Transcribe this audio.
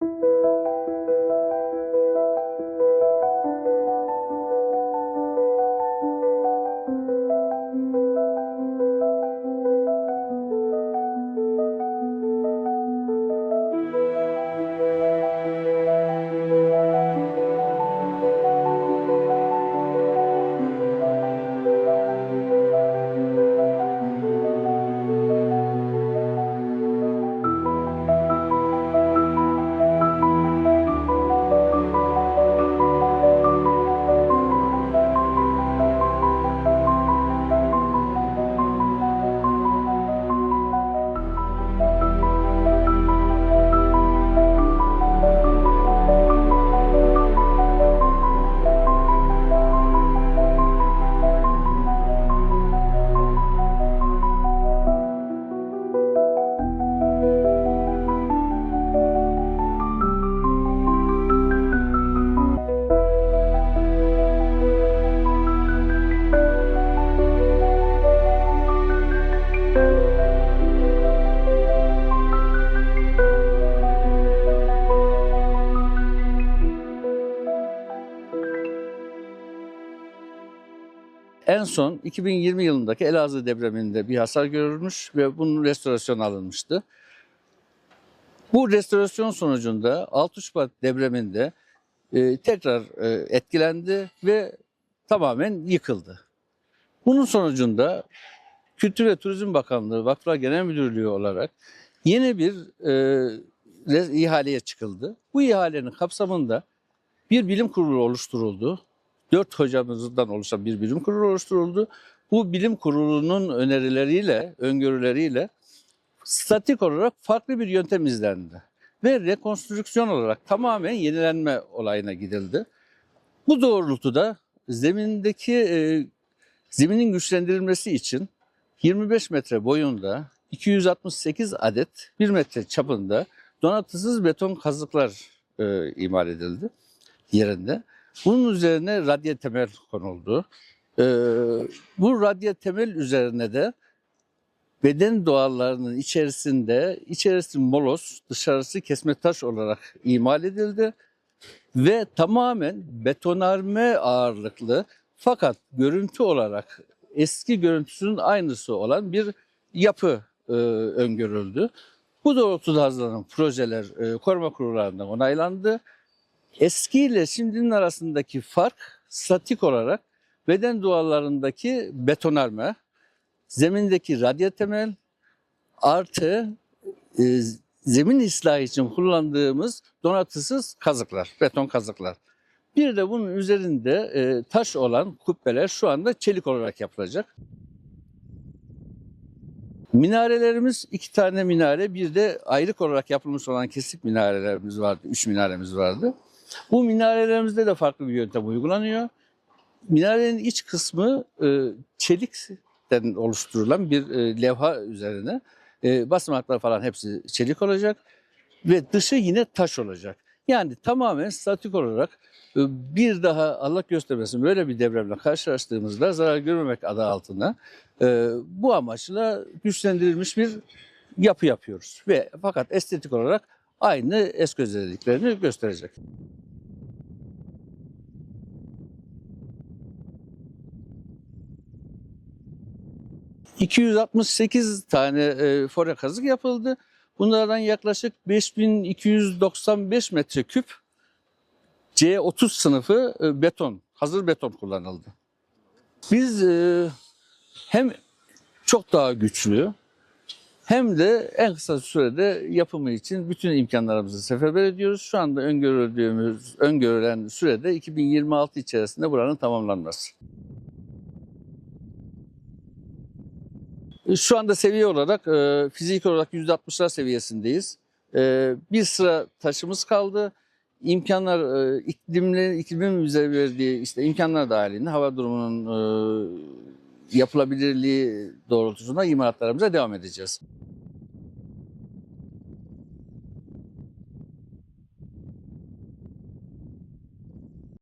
you En son 2020 yılındaki Elazığ depreminde bir hasar görülmüş ve bunun restorasyonu alınmıştı. Bu restorasyon sonucunda 6 Şubat depreminde e, tekrar e, etkilendi ve tamamen yıkıldı. Bunun sonucunda Kültür ve Turizm Bakanlığı Vakıflar Genel Müdürlüğü olarak yeni bir e, ihaleye çıkıldı. Bu ihalenin kapsamında bir bilim kurulu oluşturuldu. Dört hocamızdan oluşan bir bilim kurulu oluşturuldu. Bu bilim kurulunun önerileriyle, öngörüleriyle statik olarak farklı bir yöntem izlendi. Ve rekonstrüksiyon olarak tamamen yenilenme olayına gidildi. Bu doğrultuda zemindeki e, zeminin güçlendirilmesi için 25 metre boyunda 268 adet 1 metre çapında donatısız beton kazıklar e, imal edildi yerinde. Bunun üzerine radya temel konuldu. Ee, bu radya temel üzerine de beden doğallarının içerisinde içerisi molos, dışarısı kesme taş olarak imal edildi ve tamamen betonarme ağırlıklı fakat görüntü olarak eski görüntüsünün aynısı olan bir yapı e, öngörüldü. Bu doğrultuda hazırlanan projeler e, koruma kurullarından onaylandı. Eski ile şimdinin arasındaki fark statik olarak beden duvarlarındaki betonarme, zemindeki radya temel artı e, zemin ıslahı için kullandığımız donatısız kazıklar, beton kazıklar. Bir de bunun üzerinde e, taş olan kubbeler şu anda çelik olarak yapılacak. Minarelerimiz iki tane minare, bir de ayrık olarak yapılmış olan kesik minarelerimiz vardı, üç minaremiz vardı. Bu minarelerimizde de farklı bir yöntem uygulanıyor. Minarenin iç kısmı e, çelikten oluşturulan bir e, levha üzerine. E, basamaklar falan hepsi çelik olacak ve dışı yine taş olacak. Yani tamamen statik olarak e, bir daha Allah göstermesin böyle bir depremle karşılaştığımızda zarar görmemek adı altında e, bu amaçla güçlendirilmiş bir yapı yapıyoruz. Ve fakat estetik olarak aynı eski özelliklerini gösterecek. ...268 tane e, fore kazık yapıldı. Bunlardan yaklaşık 5295 metreküp C30 sınıfı e, beton, hazır beton kullanıldı. Biz e, hem çok daha güçlü hem de en kısa sürede yapımı için bütün imkanlarımızı seferber ediyoruz. Şu anda öngörüldüğümüz, öngörülen sürede 2026 içerisinde buranın tamamlanması. Şu anda seviye olarak e, fizik olarak %60'lar seviyesindeyiz. E, bir sıra taşımız kaldı. İmkanlar e, iklimle iklimin bize verdiği işte imkanlar dahilinde hava durumunun e, yapılabilirliği doğrultusunda imalatlarımıza devam edeceğiz.